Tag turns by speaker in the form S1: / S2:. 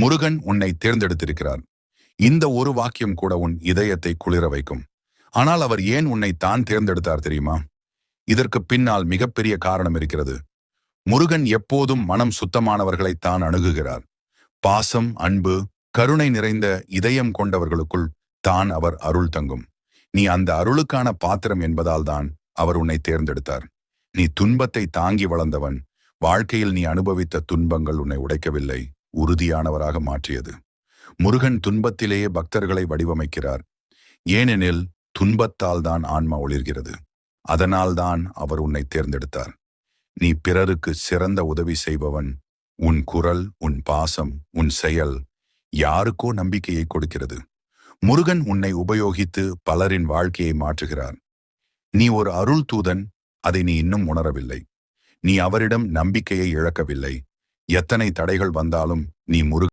S1: முருகன் உன்னை தேர்ந்தெடுத்திருக்கிறார். இந்த ஒரு வாக்கியம் கூட உன் இதயத்தை குளிர வைக்கும். ஆனால் அவர் ஏன் உன்னை தான் தேர்ந்தெடுத்தார் தெரியுமா? இதற்கு பின்னால் மிகப்பெரிய காரணம் இருக்கிறது. முருகன் எப்போதும் மனம் சுத்தமானவர்களை தான் அணுகுகிறார். பாசம் அன்பு கருணை நிறைந்த இதயம் கொண்டவர்களுக்குள் தான் அவர் அருள் தங்கும். நீ அந்த அருளுக்கான பாத்திரம் என்பதால் தான் அவர் உன்னை தேர்ந்தெடுத்தார். நீ துன்பத்தை தாங்கி வளர்ந்தவன். வாழ்க்கையில் நீ அனுபவித்த துன்பங்கள் உன்னை உடைக்கவில்லை. உறுதியானவராக மாற்றியது. முருகன் துன்பத்திலேயே பக்தர்களை வடிவமைக்கிறார். ஏனெனில் துன்பத்தால் தான் ஆன்மா ஒளிர்கிறது. அதனால்தான் அவர் உன்னை தேர்ந்தெடுத்தார். நீ பிறருக்கு சிறந்த உதவி செய்பவன். உன் குரல் உன் பாசம் உன் செயல் யாருக்கோ நம்பிக்கையை கொடுக்கிறது. முருகன் உன்னை உபயோகித்து பலரின் வாழ்க்கையை மாற்றுகிறார். நீ ஒரு அருள் தூதன். அதை நீ இன்னும் உணரவில்லை. நீ அவரிடம் நம்பிக்கையை இழக்கவில்லை. எத்தனை தடைகள் வந்தாலும் நீ முருகன்